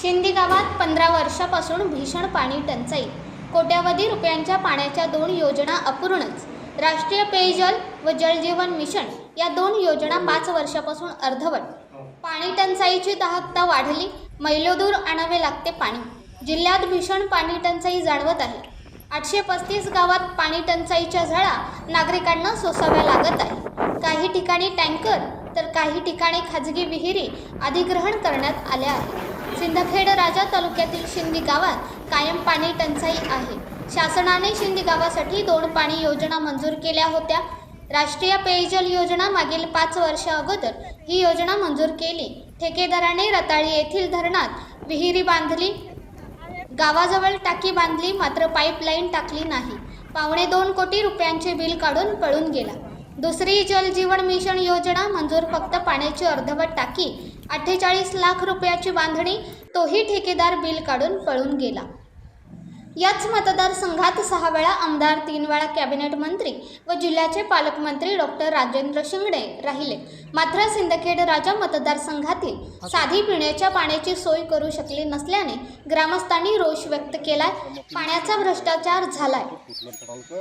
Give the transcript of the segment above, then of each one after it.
शिंदी गावात पंधरा वर्षापासून भीषण पाणी टंचाई. कोट्यावधी रुपयांच्या पाण्याच्या दोन योजना अपूर्णच. राष्ट्रीय पेयजल व जलजीवन मिशन या दोन योजना पाच वर्षापासून अर्धवट. पाणी टंचाईची दाहकता वाढली मैलोदूर आणावे लागते पाणी. जिल्ह्यात भीषण पाणी टंचाई जाणवत आहे. आठशे पस्तीस गावात पाणी टंचाईच्या झळा नागरिकांना सोसाव्या लागत आहे. काही ठिकाणी टँकर तर काही ठिकाणी खाजगी विहिरी अधिग्रहण करण्यात आल्या आहेत. सिंदखेड राजा तालुक्यातील शिंदी गावात कायम पाणी टंचाई आहे. शासनाने शिंदी गावासाठी दोन पाणी योजना मंजूर केल्या होत्या. राष्ट्रीय पेयजल योजना मागील पाच वर्ष अगोदर ही योजना मंजूर केली. ठेकेदाराने रताळी येथील धरणात विहिरी बांधली. गावाजवळ टाकी बांधली मात्र पाईपलाईन टाकली नाही. पावणे दोन कोटी रुपयांचे बिल काढून पळून गेला. दुसरी जलजीवन मिशन योजना मंजूर फक्त पाण्याची अर्धवट टाकी अठ्ठेचाळीस लाख रुपयाची बांधणी तोही ठेकेदार बिल काढून पळून गेला. याच मतदारसंघात सहा वेळा आमदार तीन वेळा कॅबिनेट मंत्री व जिल्ह्याचे पालकमंत्री डॉक्टर राजेंद्र शिंगणे राहिले. मात्र सिंदखेड राजा मतदारसंघातील साधी पिण्याच्या पाण्याची सोय करू शकली नसल्याने ग्रामस्थांनी रोष व्यक्त केलाय. पाण्याचा भ्रष्टाचार झालाय.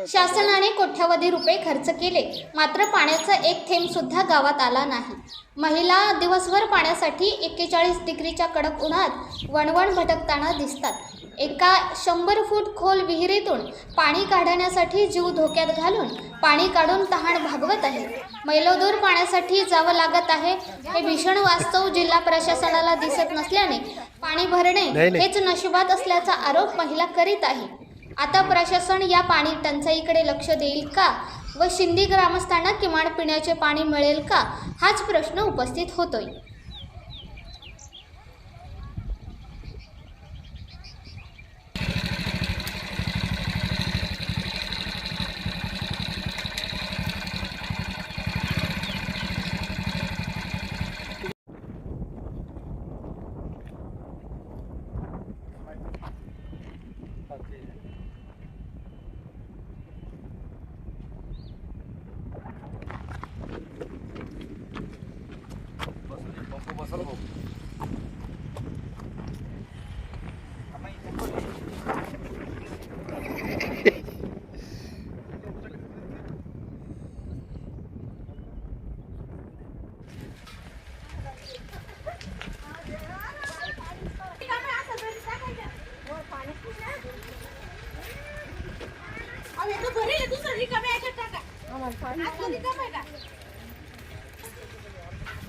शासनाने कोट्यावधी रुपये खर्च केले. मात्र पाण्याचा एक थेंब सुद्धा गावात आला नाही. महिला दिवसभर पाण्यासाठी एक्केचाळीस डिग्रीच्या कडक उन्हात वणवण भटकताना दिसतात. एका शंभर फूट खोल विहिरीतून पाणी काढण्यासाठी जीव धोक्यात घालून पाणी काढून तहान भागवत आहे. मैलोदूर पाण्यासाठी जावं लागत आहे हे भीषण वास्तव जिल्हा प्रशासनाला दिसत नसल्याने पाणी भरणे हेच नशिबात असल्याचा आरोप महिला करीत आहे. आता प्रशासन या पाणी टंचाईकडे लक्ष देईल का व शिंदी ग्रामस्थांना किमान पिण्याचे पाणी मिळेल का? हाच प्रश्न उपस्थित होतोय.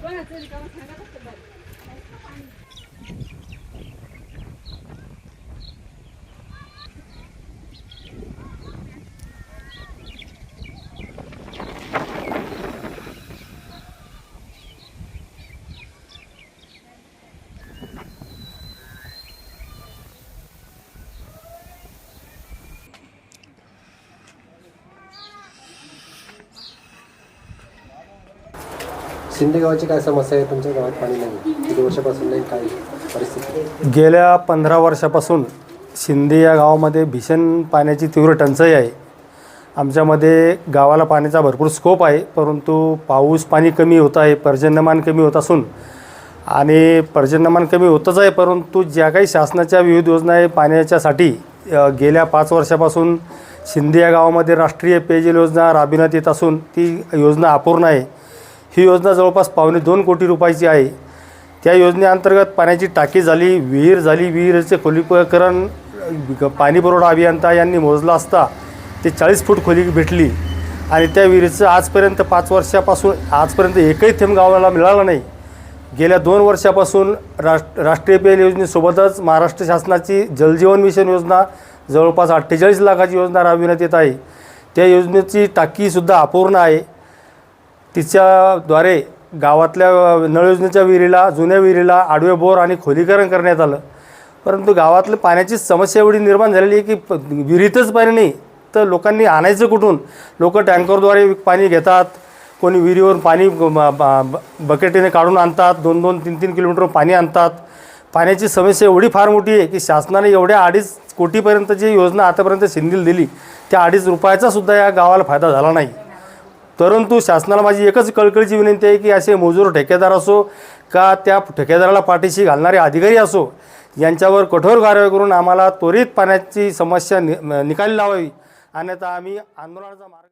कोणाचं शिंदे गावाची काय समस्या आहे? तुमच्या गावात पाणी नाही. किती वर्षापासून नाही काय परिस्थिती गेल्या पंधरा वर्षापासून शिंदे या गावामध्ये भीषण पाण्याची तीव्र टंचाई आहे. आमच्यामध्ये गावाला पाण्याचा भरपूर स्कोप आहे परंतु पाऊस पाणी कमी होत आहे पर्जन्यमान कमी होत असून आणि पर्जन्यमान कमी होतच आहे परंतु ज्या काही शासनाच्या विविध योजना आहे पाण्याच्यासाठी गेल्या पाच वर्षापासून शिंदे या गावामध्ये राष्ट्रीय पेयजल योजना राबविण्यात येत असून ती योजना अपूर्ण आहे. ही योजना जवळपास पावणे दोन कोटी रुपयाची आहे. त्या योजनेअंतर्गत पाण्याची टाकी झाली विहीर झाली विहिरीचे खोलीकरण ग- पाणी पुरवठा अभियंता यांनी मोजला असता ते चाळीस फूट खोली भेटली आणि त्या विहिरीचं आजपर्यंत पाच वर्षापासून आजपर्यंत एकही थेंब गावाला मिळाला नाही. गेल्या दोन वर्षापासून राष्ट्र राष्ट्रीय पेय योजनेसोबतच महाराष्ट्र शासनाची जलजीवन मिशन योजना जवळपास अठ्ठेचाळीस लाखाची योजना राबविण्यात येत आहे. त्या योजनेची टाकीसुद्धा अपूर्ण आहे. तिच्याद्वारे गावातल्या नळयोजनेच्या विहिरीला जुन्या विहिरीला आडवे बोर आणि खोलीकरण करण्यात आलं. परंतु गावातलं पाण्याची समस्या एवढी निर्माण झालेली आहे की विहिरीतच पाणी नाही. तर लोकांनी आणायचं कुठून? लोक टँकरद्वारे पाणी घेतात कोणी विहिरीवरून पाणी ब- बकेटीने काढून आणतात दोन दोन तीन तीन किलोमीटर पाणी आणतात. पाण्याची समस्या एवढी फार मोठी आहे की शासनाने एवढ्या अडीच कोटीपर्यंत जी योजना आतापर्यंत सिंधील दिली. त्या अडीच रुपयाचासुद्धा या गावाला फायदा झाला नाही. परंतु शासनाला माझी एकच कळकळीची विनंती आहे की असे मजूर ठेकेदार असो का त्या ठेकेदाराला पाठीशी घालणारे अधिकारी असो यांच्यावर कठोर कारवाई करून आम्हाला त्वरित पाण्याची समस्या नि निकाली लावावी. अन्यथा आम्ही आंदोलनाचा मार्ग